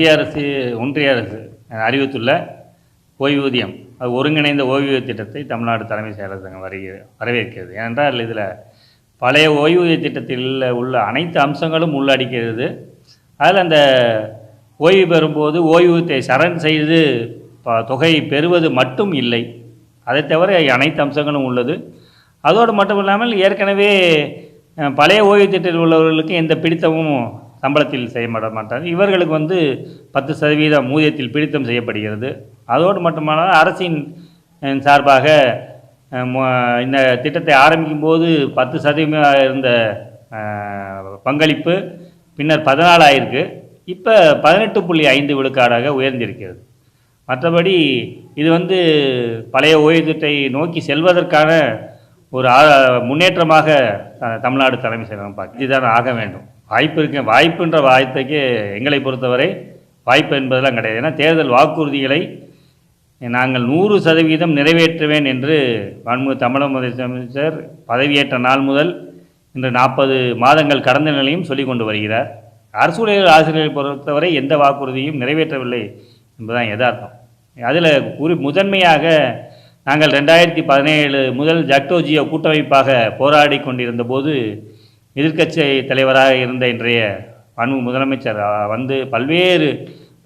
மத்திய அரசு ஒன்றிய அரசு அறிவித்துள்ள ஓய்வூதியம் அது ஒருங்கிணைந்த ஓய்வூதிய திட்டத்தை தமிழ்நாடு தலைமை செயலர் சங்கம் வரவேற்கிறது. ஏனென்றால் இதில் பழைய ஓய்வூதிய திட்டத்தில் உள்ள அனைத்து அம்சங்களும் உள்ளடக்கிறது அதில் அந்த ஓய்வு பெறும்போது ஓய்வூதியத்தை சரண் செய்து ப- தொகை பெறுவது மட்டும் இல்லை. அதை தவிர அனைத்து அம்சங்களும் உள்ளது. அதோடு மட்டும் இல்லாமல் ஏற்கனவே பழைய ஓய்வு திட்டத்தில் உள்ளவர்களுக்கு எந்த பிடித்தமும் சம்பளத்தில் செய்யப்பட மாட்டார் இவர்களுக்கு வந்து பத்து சதவீதம் ஊதியத்தில் பிடித்தம் செய்யப்படுகிறது. அதோடு மட்டுமல்லாமல் அரசின் சார்பாக இந்த திட்டத்தை ஆரம்பிக்கும் போது பத்து சதவீதம் இருந்த பங்களிப்பு பின்னர் பதினாலு ஆயிருக்கு இப்போ பதினெட்டு புள்ளி ஐந்து விழுக்காடாக உயர்ந்திருக்கிறது. மற்றபடி இது வந்து பழைய ஓய்வூதியத்தை நோக்கி செல்வதற்கான ஒரு முன்னேற்றமாக தமிழ்நாடு தலைமை செயலகம் பார்க்க இதுதான் ஆக வேண்டும். வாய்ப்பு இருக்கு. வாய்ப்புன்ற வார்த்தைக்கு எங்களை பொறுத்தவரை வாய்ப்பு என்பதெல்லாம் கிடையாது. ஏன்னா தேர்தல் வாக்குறுதிகளை நாங்கள் நூறு சதவீதம் நிறைவேற்றுவேன் என்று மாண்புமிகு தமிழக முதலமைச்சர் பதவியேற்ற நாள் முதல் இன்று நாற்பது மாதங்கள் கடந்த நிலையும் சொல்லிக் கொண்டு வருகிறார். அரசு ஊழியர் ஆசிரியர்களை பொறுத்தவரை எந்த வாக்குறுதியும் நிறைவேற்றவில்லை என்பதுதான் யதார்த்தம். அதில் குறி முதன்மையாக நாங்கள் ரெண்டாயிரத்தி பதினேழு முதல் ஜக்டோஜியோ கூட்டமைப்பாக போராடி கொண்டிருந்த போது எதிர்க்கட்சி தலைவராக இருந்த இன்றைய அணு முதலமைச்சர் வந்து பல்வேறு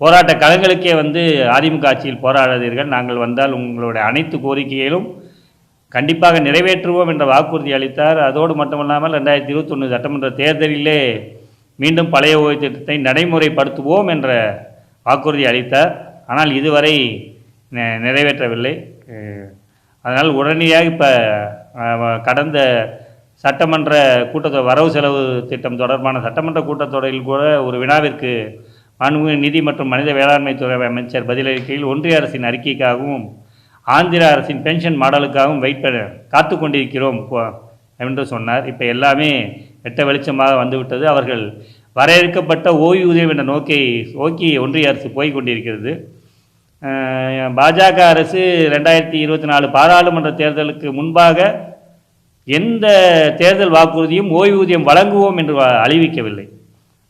போராட்ட களங்களுக்கே வந்து அதிமுக ஆட்சியில் போராடாதீர்கள். நாங்கள் வந்தால் உங்களுடைய அனைத்து கோரிக்கைகளும் கண்டிப்பாக நிறைவேற்றுவோம் என்ற வாக்குறுதி அளித்தார். அதோடு மட்டுமல்லாமல் ரெண்டாயிரத்தி இருபத்தொன்று சட்டமன்ற தேர்தலிலே மீண்டும் பழைய ஓய்வு திட்டத்தை நடைமுறைப்படுத்துவோம் என்ற வாக்குறுதி அளித்தார். ஆனால் இதுவரை நிறைவேற்றவில்லை. அதனால் உடனடியாக இப்போ கடந்த சட்டமன்ற கூட்டத்தொடர் வரவு செலவு திட்டம் தொடர்பான சட்டமன்ற கூட்டத்தொடரில் கூட ஒரு வினாவிற்கு மாண்புமிகு நிதி மற்றும் மனித வேளாண்மை துறை அமைச்சர் பதிலளிக்கையில் ஒன்றிய அரசின் அறிக்கைக்காகவும் ஆந்திர அரசின் பென்ஷன் மாடலுக்காகவும் வெயிட் பண்ண காத்து கொண்டிருக்கிறோம் என்று சொன்னார். இப்போ எல்லாமே வெட்ட வெளிச்சமாக வந்துவிட்டது. அவர்கள் வரையறுக்கப்பட்ட ஓய்வூதியம் என்ற நோக்கை நோக்கி ஒன்றிய அரசு போய் கொண்டிருக்கிறது. பாஜக அரசு ரெண்டாயிரத்தி இருபத்தி நாலு பாராளுமன்ற தேர்தலுக்கு முன்பாக எந்த தேர்தல் வாக்குறுதியும் ஓய்வூதியம் வழங்குவோம் என்று அறிவிக்கவில்லை.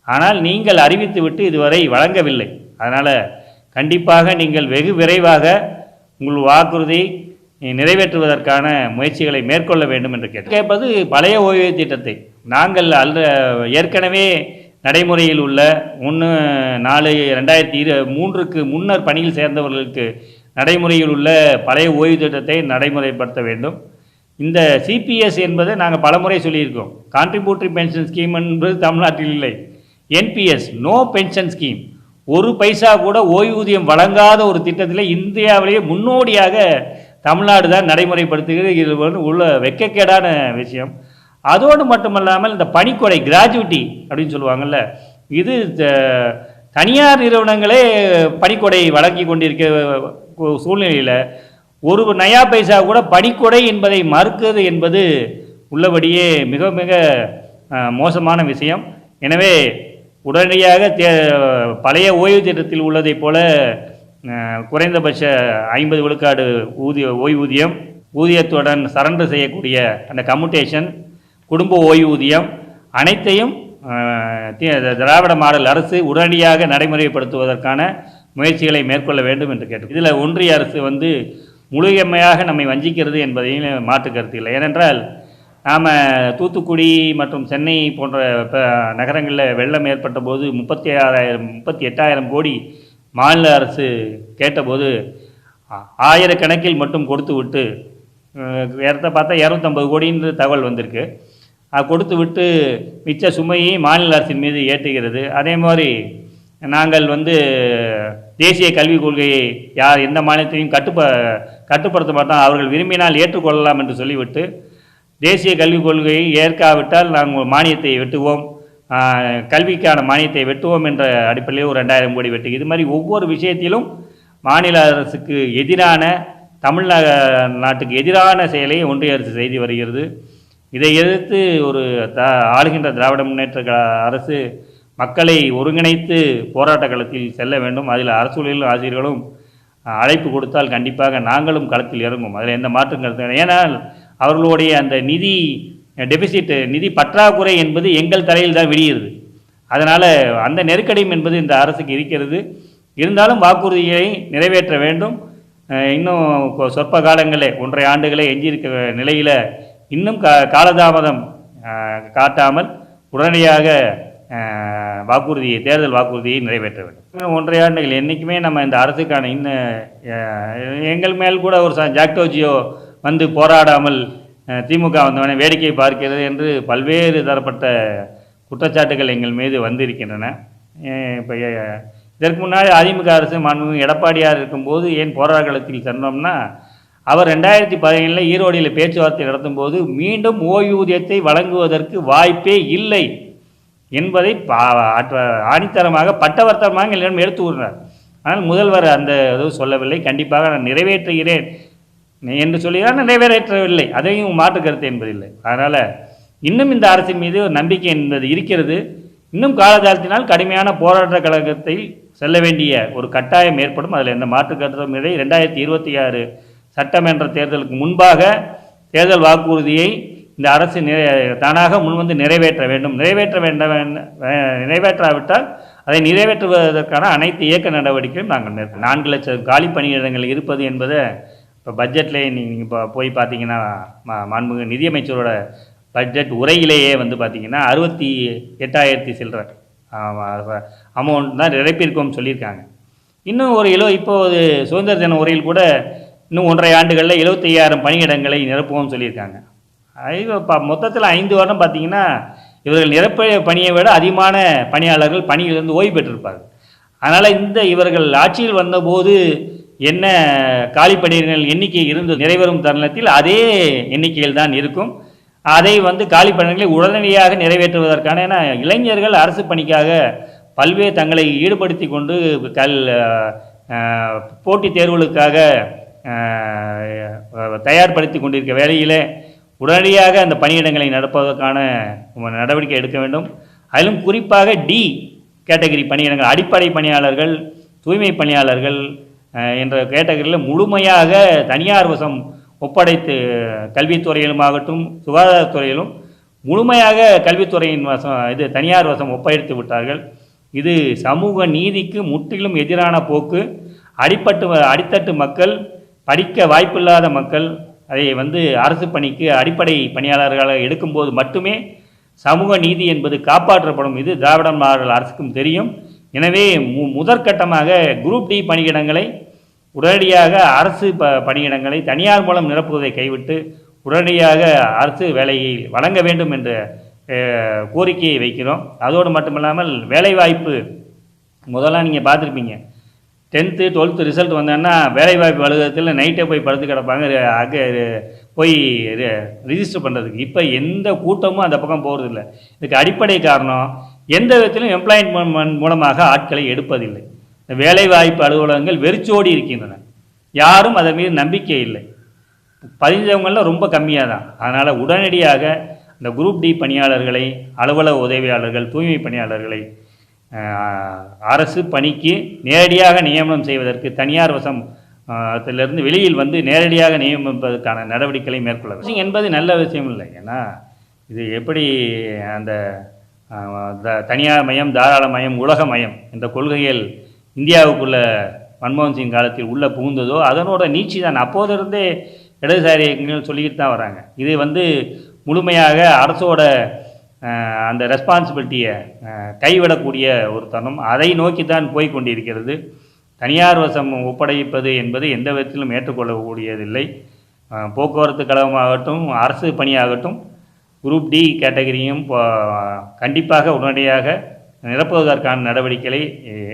ஆனால் நீங்கள் அறிவித்துவிட்டு இதுவரை வழங்கவில்லை. அதனால் கண்டிப்பாக நீங்கள் வெகு விரைவாக உங்கள் வாக்குறுதி நிறைவேற்றுவதற்கான முயற்சிகளை மேற்கொள்ள வேண்டும் என்று கேட்டு கேட்பது பழைய ஓய்வூதிய திட்டத்தை. நாங்கள் அல்ல ஏற்கனவே நடைமுறையில் உள்ள ஒன்று நாலு ரெண்டாயிரத்தி இரு மூன்றுக்கு முன்னர் பணியில் சேர்ந்தவர்களுக்கு நடைமுறையில் உள்ள பழைய ஓய்வு திட்டத்தை நடைமுறைப்படுத்த வேண்டும். இந்த சிபிஎஸ் என்பதை நாங்கள் பலமுறை சொல்லியிருக்கோம். கான்ட்ரிபியூட்டரி பென்ஷன் ஸ்கீம் என்பது தமிழ்நாட்டில் இல்லை. என்பிஎஸ் நோ பென்ஷன் ஸ்கீம் ஒரு பைசா கூட ஓய்வூதியம் வழங்காத ஒரு திட்டத்தில் இந்தியாவிலேயே முன்னோடியாக தமிழ்நாடு தான் நடைமுறைப்படுத்துகிறது. இது வந்து உள்ள வெக்கக்கேடான விஷயம். அதோடு மட்டுமல்லாமல் இந்த பணிக்கொடை கிராஜுவிட்டி அப்படின்னு சொல்லுவாங்கள்ல இது த- தனியார் நிறுவனங்களே பணிக்கொடை வழங்கி கொண்டிருக்க சூழ்நிலையில் ஒரு நயா பைசா கூட பணிக்கொடை என்பதை மறுக்கிறது என்பது உள்ளபடியே மிக மிக மோசமான விஷயம். எனவே உடனடியாக தே பழைய ஓய்வு திட்டத்தில் உள்ளதைப் போல குறைந்தபட்ச ஐம்பது விழுக்காடு ஊதிய ஓய்வூதியம் ஊதியத்துடன் சரண்டர் செய்யக்கூடிய அந்த கம்யூட்டேஷன் குடும்ப ஓய்வூதியம் அனைத்தையும் தி- திராவிட மாடல் அரசு உடனடியாக நடைமுறைப்படுத்துவதற்கான முயற்சிகளை மேற்கொள்ள வேண்டும் என்று கேட்டு இதில் ஒன்றிய அரசு வந்து முழுமையாக நம்மை வஞ்சிக்கிறது என்பதையும் மாற்று கருத்து இல்லை ஏனென்றால் நாம் தூத்துக்குடி மற்றும் சென்னை போன்ற ப- நகரங்களில் வெள்ளம் ஏற்பட்ட போது முப்பத்தி ஆறாயிரம் முப்பத்தி எட்டாயிரம் கோடி மாநில அரசு கேட்டபோது ஆயிரக்கணக்கில் மட்டும் கொடுத்து விட்டு இடத்த பார்த்தா இரநூத்தம்பது கோடின்ற தகவல் வந்திருக்கு. கொடுத்து விட்டு மிச்ச சுமையை மாநில அரசின் மீது ஏற்றுகிறது. அதே மாதிரி நாங்கள் வந்து தேசிய கல்விக் கொள்கையை யார் எந்த மாநிலத்தையும் கட்டுப்ப கட்டுப்படுத்த மாட்டோம் அவர்கள் விரும்பினால் ஏற்றுக்கொள்ளலாம் என்று சொல்லிவிட்டு தேசிய கல்விக் கொள்கையை ஏற்காவிட்டால் நாங்கள் மானியத்தை வெட்டுவோம். கல்விக்கான மானியத்தை வெட்டுவோம் என்ற அடிப்படையில் ஒரு ரெண்டாயிரம் கோடி வெட்டு இது மாதிரி ஒவ்வொரு விஷயத்திலும் மாநில அரசுக்கு எதிரான தமிழ்நா நாட்டுக்கு எதிரான செயலை ஒன்றிய அரசு செய்து வருகிறது. இதை எதிர்த்து ஒரு த ஆளுகின்ற திராவிட முன்னேற்ற அரசு மக்களை ஒருங்கிணைத்து போராட்ட களத்தில் செல்ல வேண்டும். அதில் அரசு ஆசிரியர்களும் அழைப்பு கொடுத்தால் கண்டிப்பாக நாங்களும் களத்தில் இறங்கும் அதில் எந்த மாற்றம் கருத்து இல்லை. ஏனால் அவர்களுடைய அந்த நிதி டெபிசிட் நிதி பற்றாக்குறை என்பது எங்கள் தலையில் தான் விடியுது அதனால் அந்த நெருக்கடியும் என்பது இந்த அரசுக்கு இருக்கிறது. இருந்தாலும் வாக்குறுதியை நிறைவேற்ற வேண்டும். இன்னும் கொ- சொற்ப காலங்களே ஒன்றரை ஆண்டுகளே எஞ்சியிருக்க நிலையில் இன்னும் கா காலதாமதம் காட்டாமல் உடனடியாக வாக்குறுதியை தேர்தல் வாக்குறுதியை நிறைவேற்ற வேண்டும். இன்னும் ஆண்டுகள் என்றைக்குமே நம்ம இந்த அரசுக்கான இன்னும் எங்கள் மேல் கூட ஒரு ச ஜாக்டோஜியோ வந்து போராடாமல் திமுக வந்தவனே வேடிக்கை பார்க்கிறது என்று பல்வேறு தரப்பட்ட குற்றச்சாட்டுகள் எங்கள் மீது வந்திருக்கின்றன. இப்போ இதற்கு முன்னாடி அதிமுக அரசு மாண்புமிகு எடப்பாடியார் இருக்கும்போது ஏன் போராட்டத்தில் சென்றோம்னா அவர் ரெண்டாயிரத்தி பதினேழில் ஈரோடியில் பேச்சுவார்த்தை நடத்தும்போது மீண்டும் ஓய்வூதியத்தை வழங்குவதற்கு வாய்ப்பே இல்லை. என்பதை பா ஆற்ற- ஆணித்தரமாக பட்டவர்த்தமாக எங்களிடம் எடுத்து கூறினார். ஆனால் முதல்வர் அந்த எதுவும் சொல்லவில்லை. கண்டிப்பாக நான் நிறைவேற்றுகிறேன். என்று சொல்லுகிறார் நிறைவேற்றவில்லை. அதையும் மாற்று கருத்து என்பதில்லை. அதனால் இன்னும் இந்த அரசின் மீது ஒரு நம்பிக்கை என்பது இருக்கிறது. இன்னும் காலதாழ்த்தினால் கடுமையான போராட்ட கழகத்தை செல்ல வேண்டிய ஒரு கட்டாயம் ஏற்படும். அதில் எந்த மாற்று கருத்தும் இல்லை. ரெண்டாயிரத்தி இருபத்தி ஆறு சட்டமன்ற தேர்தலுக்கு முன்பாக தேர்தல் வாக்குறுதியை இந்த அரசு நிறை தானாக முன்வந்து நிறைவேற்ற வேண்டும். நிறைவேற்ற வேண்ட நிறைவேற்றாவிட்டால் அதை நிறைவேற்றுவதற்கான அனைத்து இயக்க நடவடிக்கையும் நாங்கள் மேற்கொள்ளும் நான்கு லட்சம் காலி பணியிடங்கள் இருப்பது என்பதை இப்போ பட்ஜெட்லேயே நீங்கள் இப்போ போய் பார்த்தீங்கன்னா மா மாண்புமிகு நிதியமைச்சரோட பட்ஜெட் உரையிலேயே வந்து பார்த்திங்கன்னா அறுபத்தி எட்டாயிரத்தி சில்லற அமௌண்ட் தான் நிரப்பியிருக்கோம் சொல்லியிருக்காங்க. இன்னும் ஒரு எழுவ இப்போது சுதந்திர தின உரையில் கூட இன்னும் ஒன்றரை ஆண்டுகளில் எழுபத்தையாயிரம் பணியிடங்களை நிரப்புவோம் சொல்லியிருக்காங்க. இப்போ மொத்தத்தில் ஐந்து வருடம் பார்த்தீங்கன்னா இவர்கள் நிரப்ப பணியை விட அதிகமான பணியாளர்கள் பணியிலிருந்து ஓய்வு பெற்றிருப்பார்கள். அதனால் இந்த இவர்கள் ஆட்சியில் வந்தபோது என்ன காலி எண்ணிக்கை இருந்து நிறைவேறும் தருணத்தில் அதே எண்ணிக்கையில் தான் இருக்கும். அதை வந்து காலிப்பணிகளை உடனடியாக நிறைவேற்றுவதற்கான ஏன்னா இளைஞர்கள் அரசு பணிக்காக பல்வேறு தங்களை ஈடுபடுத்தி கொண்டு கல் போட்டித் தேர்வுகளுக்காக தயார்படுத்தி கொண்டிருக்க வேளையிலே உடனடியாக அந்த பணியிடங்களை நடப்பதற்கான நடவடிக்கை எடுக்க வேண்டும். அதிலும் குறிப்பாக டி கேட்டகரி பணியிடங்கள் அடிப்படை பணியாளர்கள் தூய்மை பணியாளர்கள் என்ற கேட்டகரியில் முழுமையாக தனியார் வசம் ஒப்படைத்து கல்வித்துறையிலும் ஆகட்டும் சுகாதாரத்துறையிலும் முழுமையாக கல்வித்துறையின் வசம் இது தனியார் வசம் ஒப்படைத்து விட்டார்கள். இது சமூக நீதிக்கு முற்றிலும் எதிரான போக்கு. அடிப்பட்டு அடித்தட்டு மக்கள் படிக்க வாய்ப்பில்லாத மக்கள் அதை வந்து அரசு பணிக்கு அடிப்படை பணியாளர்களாக எடுக்கும்போது மட்டுமே சமூக நீதி என்பது காப்பாற்றப்படும். இது திராவிட மாடல் அரசுக்கும் தெரியும். எனவே மு முதற்கட்டமாக குரூப் டி பணியிடங்களை உடனடியாக அரசு ப பணியிடங்களை தனியார் மூலம் நிரப்புவதை கைவிட்டு உடனடியாக அரசு வேலையை வழங்க வேண்டும் என்ற கோரிக்கையை வைக்கிறோம். அதோடு மட்டுமில்லாமல் வேலைவாய்ப்பு முதல்ல நீங்கள் பார்த்துருப்பீங்க. டென்த்து டுவெல்த்து ரிசல்ட் வந்தோன்னா வேலைவாய்ப்பு அலுவலகத்தில் நைட்டே போய் படுத்து கிடப்பாங்க. அங்கே போய் ரிஜிஸ்டர் பண்ணுறதுக்கு இப்போ எந்த கூட்டமும் அந்த பக்கம் போகிறதில்ல இதுக்கு அடிப்படை காரணம் எந்த விதத்திலும் எம்ப்ளாய்மெண்ட் மூலமாக ஆட்களை எடுப்பதில்லை. இந்த வேலைவாய்ப்பு அலுவலகங்கள் வெறிச்சோடி இருக்கின்றன. யாரும் அதன் மீது நம்பிக்கை இல்லை. பதிஞ்சவங்களில் ரொம்ப கம்மியாக தான் அதனால் உடனடியாக இந்த குரூப் டி பணியாளர்களை அலுவலக உதவியாளர்கள் தூய்மை பணியாளர்களை அரசு பணிக்கு நேரடியாக நியமனம் செய்வதற்கு தனியார் வசம் அஹ், வெளியில் வந்து நேரடியாக நியமிப்பதற்கான நடவடிக்கைகளை மேற்கொள்ள வேண்டும். என்பது நல்ல விஷயம் இல்லை. ஏன்னா இது எப்படி அந்த த- தனியார் மயம் தாராள மயம் உலக மயம் என்ற கொள்கைகள் இந்தியாவுக்குள்ள மன்மோகன் சிங் காலத்தில் உள்ளே புகுந்ததோ அதனோட நீச்சி தான். அப்போதிருந்தே இடதுசாரி இயக்கங்கள் சொல்லிக்கிட்டு தான் வராங்க. இது வந்து முழுமையாக அரசோட அந்த ரெஸ்பான்சிபிலிட்டியை கைவிடக்கூடிய ஒரு தருணம். அதை நோக்கி தான் போய் கொண்டிருக்கிறது தனியார் வசம் ஒப்படைப்பது என்பது எந்த விதத்திலும் ஏற்றுக்கொள்ளக்கூடியதில்லை. போக்குவரத்து கழகமாகட்டும் அரசு பணியாகட்டும் குரூப் டி கேட்டகரியும் கண்டிப்பாக உடனடியாக நிரப்புவதற்கான நடவடிக்கைகளை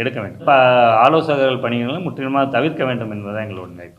எடுக்க வேண்டும். ஆலோசகர்கள் பணிகளும் முற்றிலுமாக தவிர்க்க வேண்டும் என்பதுதான் எங்களோட நிலைப்பாடு.